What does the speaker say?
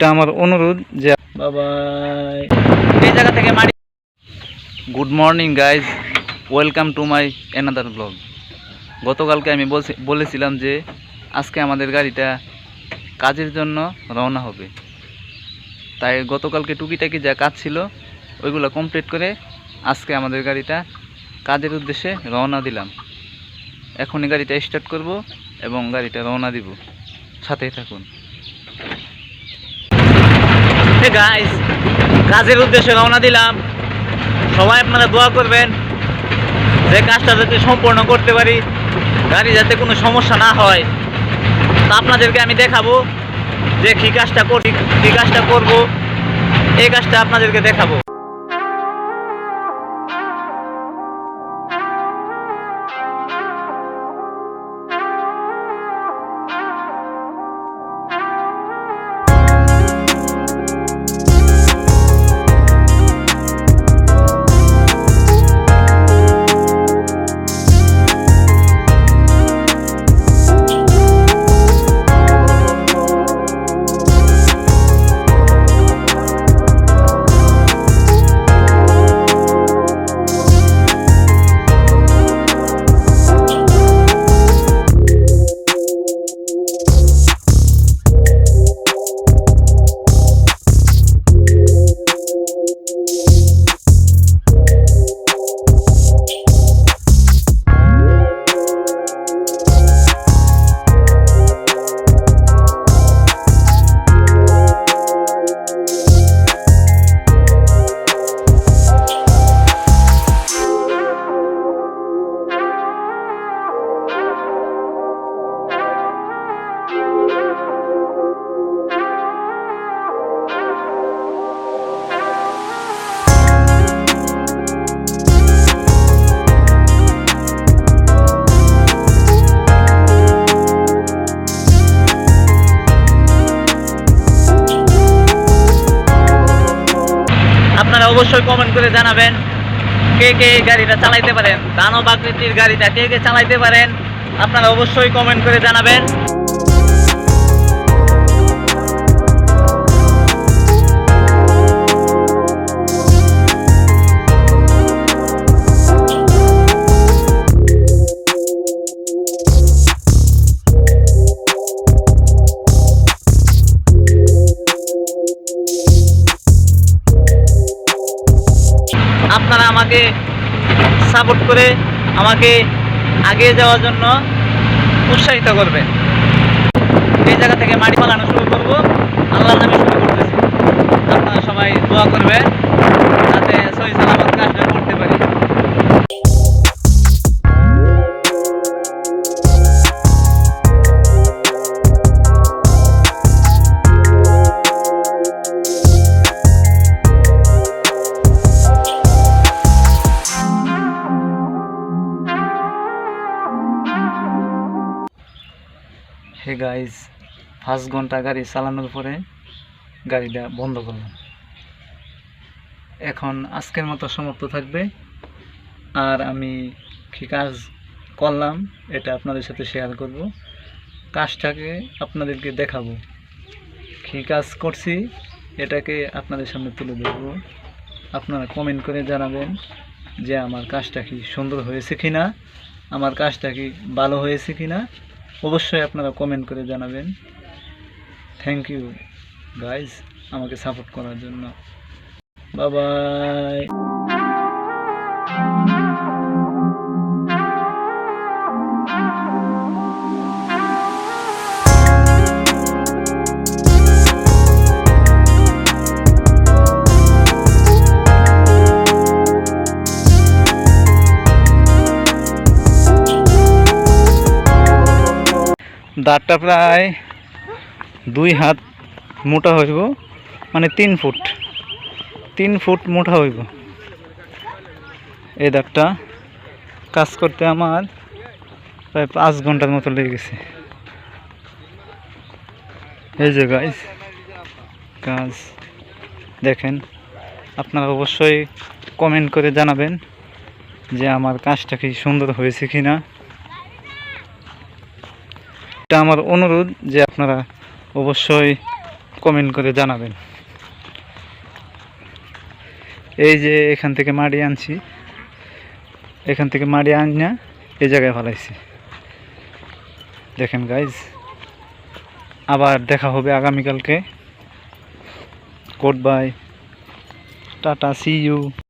এটা আমার অনুরোধ যে বাবাই এই জায়গা থেকে মারি। Good morning guys welcome to my another blog গতকালকে আমি বলছি বলেছিলাম যে আজকে আমাদের গাড়িটা কাজের জন্য রওনা হবে। তাই গতকালকে টুকিটাকি যা কাজ ছিল ওইগুলো কমপ্লিট করে আজকে আমাদের গাড়িটা কাজের উদ্দেশ্যে রওনা দিলাম। এখনই গাড়িটা স্টার্ট করব এবং গাড়িটা রওনা দিব। সাথেই থাকুন। গাইস কাজের উদ্দেশ্যে রওনা দিলাম। সবাই আপনারা দোয়া করবেন যে কাজটা যাতে সম্পূর্ণ করতে পারি, গাড়ি যাতে কোনো সমস্যা না হয়। তা আপনাদেরকে আমি দেখাবো যে কী কাজটা করি, কী কাজটা করব, এই কাজটা আপনাদেরকে দেখাবো। অবশ্যই কমেন্ট করে জানাবেন। কে কে এই গাড়িটা চালাইতে পারেন? দানব আকৃতির গাড়িটা কে কে চালাইতে পারেন? আপনারা অবশ্যই কমেন্ট করে জানাবেন। আমাকে সাপোর্ট করে আমাকে আগে যাওয়ার জন্য উৎসাহিত করবে। এই জায়গা থেকে মাটি ফালানো শুরু করব। আল্লাহ হে গাইজ পাঁচ ঘণ্টা গাড়ি চালানোর পরে গাড়িটা বন্ধ করলাম। এখন আজকের মতো সমাপ্ত থাকবে। আর আমি কী কাজ করলাম, এটা আপনাদের সাথে শেয়ার করব। কাজটাকে আপনাদেরকে দেখাবো। কী কাজ করছি, এটাকে আপনাদের সামনে তুলে ধরবো। আপনারা কমেন্ট করে জানাবেন যে আমার কাজটা কি সুন্দর হয়েছে কি না আমার কাজটা কি ভালো হয়েছে কি না অবশ্যই আপনারা কমেন্ট করে জানাবেন। থ্যাংক ইউ গাইজ আমাকে সাপোর্ট করার জন্য। বাবাই দাঁতটা প্রায় দুই হাত মোটা হইব মানে তিন ফুট। তিন ফুট মোটা হইব। এই দাঁতটা কাজ করতে আমার প্রায় পাঁচ ঘণ্টার মতো লেগে গেছে। এই যে গাইজ কাজ। দেখেন, আপনারা অবশ্যই কমেন্ট করে জানাবেন যে আমার কাজটা কি সুন্দর হয়েছে কি না এটা আমার অনুরোধ যে আপনারা অবশ্যই কমেন্ট করে জানাবেন। এই যে এখান থেকে মাড়ি আনছি। এখান থেকে মাটি আন না এই জায়গায় ফেলাইছি। দেখেন গাইজ আবার দেখা হবে আগামীকালকে। Good bye tata see you